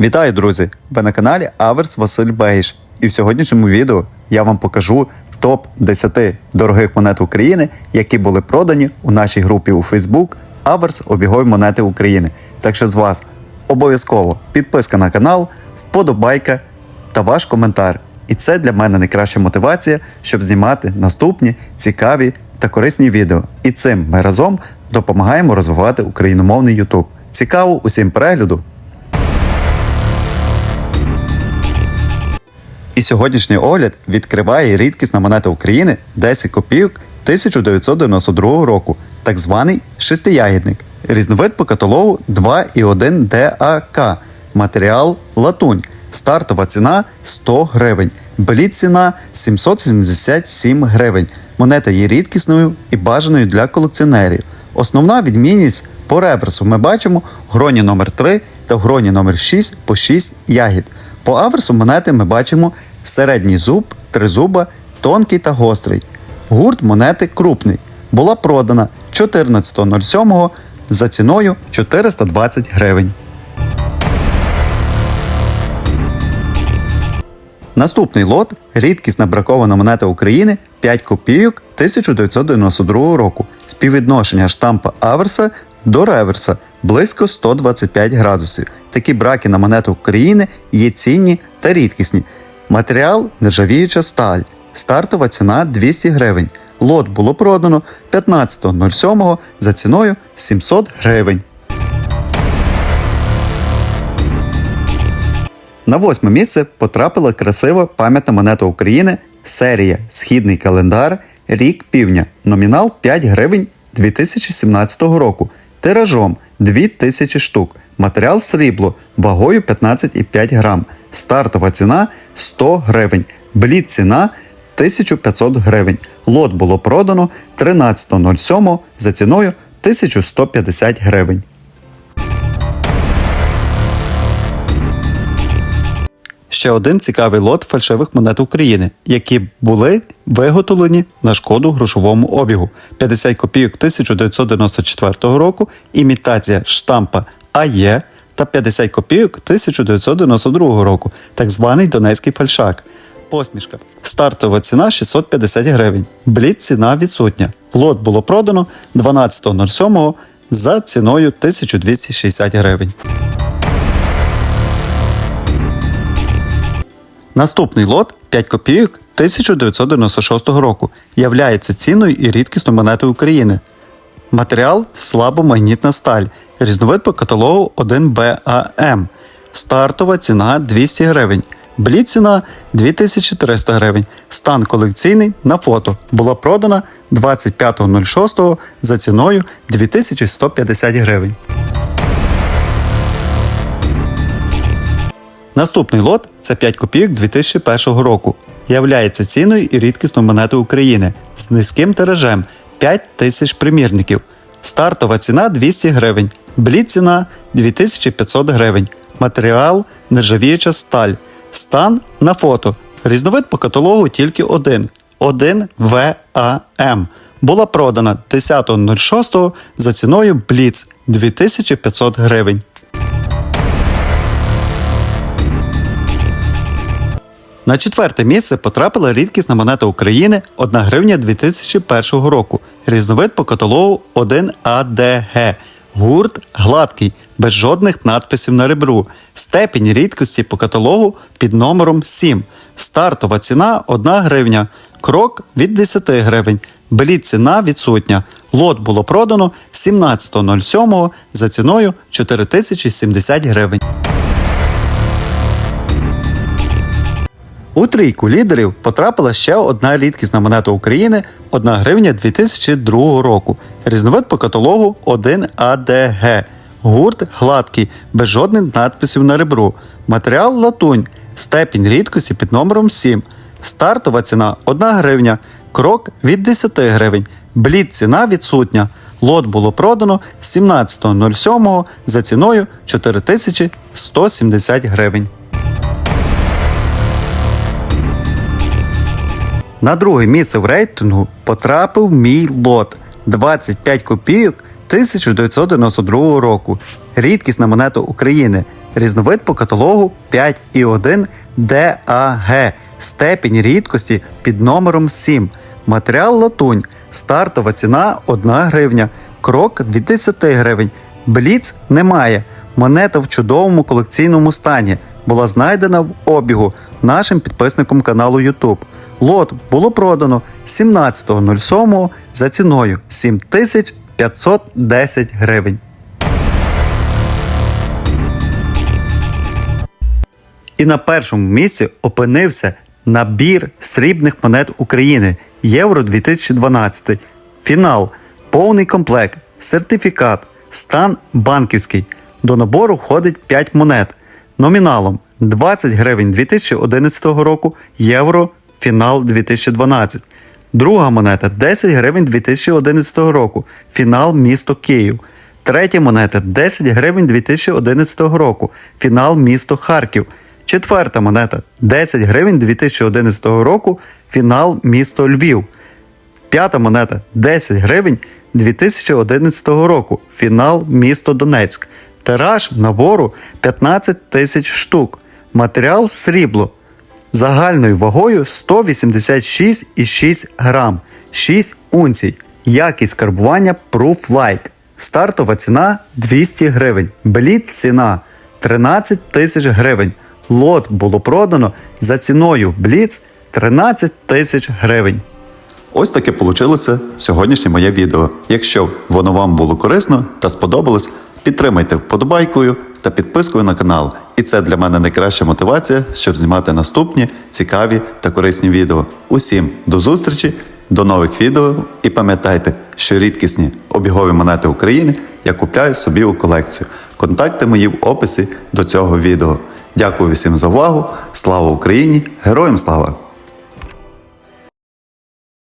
Вітаю, друзі! Ви на каналі Аверс Василь Бейш. І в сьогоднішньому відео я вам покажу топ 10 дорогих монет України, які були продані у нашій групі у Facebook Аверс Обігові монети України. Так що з вас обов'язково підписка на канал, вподобайка та ваш коментар. І це для мене найкраща мотивація, щоб знімати наступні цікаві та корисні відео. І цим ми разом допомагаємо розвивати україномовний YouTube. Цікаво усім перегляду! І сьогоднішній огляд відкриває рідкісна монета України 10 копійок 1992 року, так званий шестиягідник. Різновид по каталогу 2,1 DAK. Матеріал латунь. Стартова ціна 100 гривень. Бліт ціна 777 гривень. Монета є рідкісною і бажаною для колекціонерів. Основна відмінність по реверсу ми бачимо гроні номер 3 та в гроні номер 6 по 6 ягід. По аверсу монети ми бачимо середній зуб, тризуба, тонкий та гострий. Гурт монети крупний. Була продана 14.07 за ціною 420 гривень. Наступний лот рідкісна бракована монета України 5 копійок 1992 року. Співвідношення штампа Аверса до реверса близько 125 градусів. Такі браки на монету України є цінні та рідкісні. Матеріал нержавіюча сталь. Стартова ціна 200 гривень. Лот було продано 15.07 за ціною 700 гривень. На восьме місце потрапила красива пам'ятна монета України серія Східний календар Рік півня. Номінал 5 гривень 2017 року. Тиражом 2000 штук. Матеріал срібло вагою 15,5 грам. Стартова ціна 100 гривень. Блід ціна 1500 гривень. Лот було продано 13.07 за ціною 1150 гривень. Ще один цікавий лот фальшивих монет України, які були виготовлені на шкоду грошовому обігу 50 копійок 1994 року, імітація штампа АЄ та 50 копійок 1992 року, так званий донецький фальшак. Посмішка. Стартова ціна 650 гривень. Блід ціна відсутня. Лот було продано 12.07 за ціною 1260 гривень. Наступний лот 5 копійок 1996 року являється цінною і рідкісною монетою України. Матеріал слабомагнітна сталь. Різновид по каталогу 1BAM. Стартова ціна 200 гривень. Блід ціна 2300 гривень. Стан колекційний на фото. Була продана 25.06 за ціною 2150 гривень. Наступний лот це 5 копійок 2001 року. Являється цінною і рідкісною монетою України з низьким тиражем 5 тисяч примірників. Стартова ціна 200 гривень. Блід ціна 2500 гривень. Матеріал нержавіюча сталь. Стан на фото. Різновид по каталогу тільки один. 1 ВАМ. Була продана 10.06 за ціною Бліц 2500 гривень. На четверте місце потрапила рідкісна монета України 1 гривня 2001 року. Різновид по каталогу 1АДГ. Гурт гладкий, без жодних надписів на ребру. Степінь рідкості по каталогу під номером 7. Стартова ціна 1 гривня. Крок від 10 гривень. Блід ціна відсутня. Лот було продано 17.07 за ціною 4070 гривень. У трійку лідерів потрапила ще одна рідкісна монета України 1 гривня 2002 року. Різновид по каталогу 1АДГ. Гурт гладкий, без жодних надписів на ребру. Матеріал латунь. Степінь рідкості під номером 7. Стартова ціна 1 гривня. Крок від 10 гривень. Блід ціна відсутня. Лот було продано 17.07 за ціною 4170 гривень. На друге місце в рейтингу потрапив мій лот 25 копійок 1992 року. Рідкісна монета України Різновид по каталогу 5,1 DAG. Степінь рідкості під номером 7. Матеріал латунь. Стартова ціна 1 гривня. Крок від 10 гривень. Бліц немає. Монета в чудовому колекційному стані. Була знайдена в обігу нашим підписником каналу YouTube. Лот було продано 17.07 за ціною 7510 гривень. І на першому місці опинився набір срібних монет України Євро 2012. Фінал, повний комплект, сертифікат, стан банківський. До набору входить 5 монет номіналом 20 гривень 2011 року, євро, фінал 2012. Друга монета 10 гривень 2011 року, фінал місто Київ. Третя монета 10 гривень 2011 року, фінал місто Харків. Четверта монета 10 гривень 2011 року, фінал місто Львів. П'ята монета 10 гривень 2011 року. Фінал місто Донецьк. Тираж набору 15 тисяч штук. Матеріал срібло. Загальною вагою 186,6 грам, 6 унцій. Якість карбування Proof Like. Стартова ціна 200 гривень. Бліт ціна 13 тисяч гривень. Лот було продано за ціною Бліц 13 тисяч гривень. Ось таке получилося сьогоднішнє моє відео. Якщо воно вам було корисно та сподобалось, підтримайте вподобайкою та підпискою на канал. І це для мене найкраща мотивація, щоб знімати наступні цікаві та корисні відео. Усім до зустрічі, до нових відео і пам'ятайте, що рідкісні обігові монети України я купляю собі у колекцію. Контакти мої в описі до цього відео. Дякую всім за увагу. Слава Україні! Героям слава!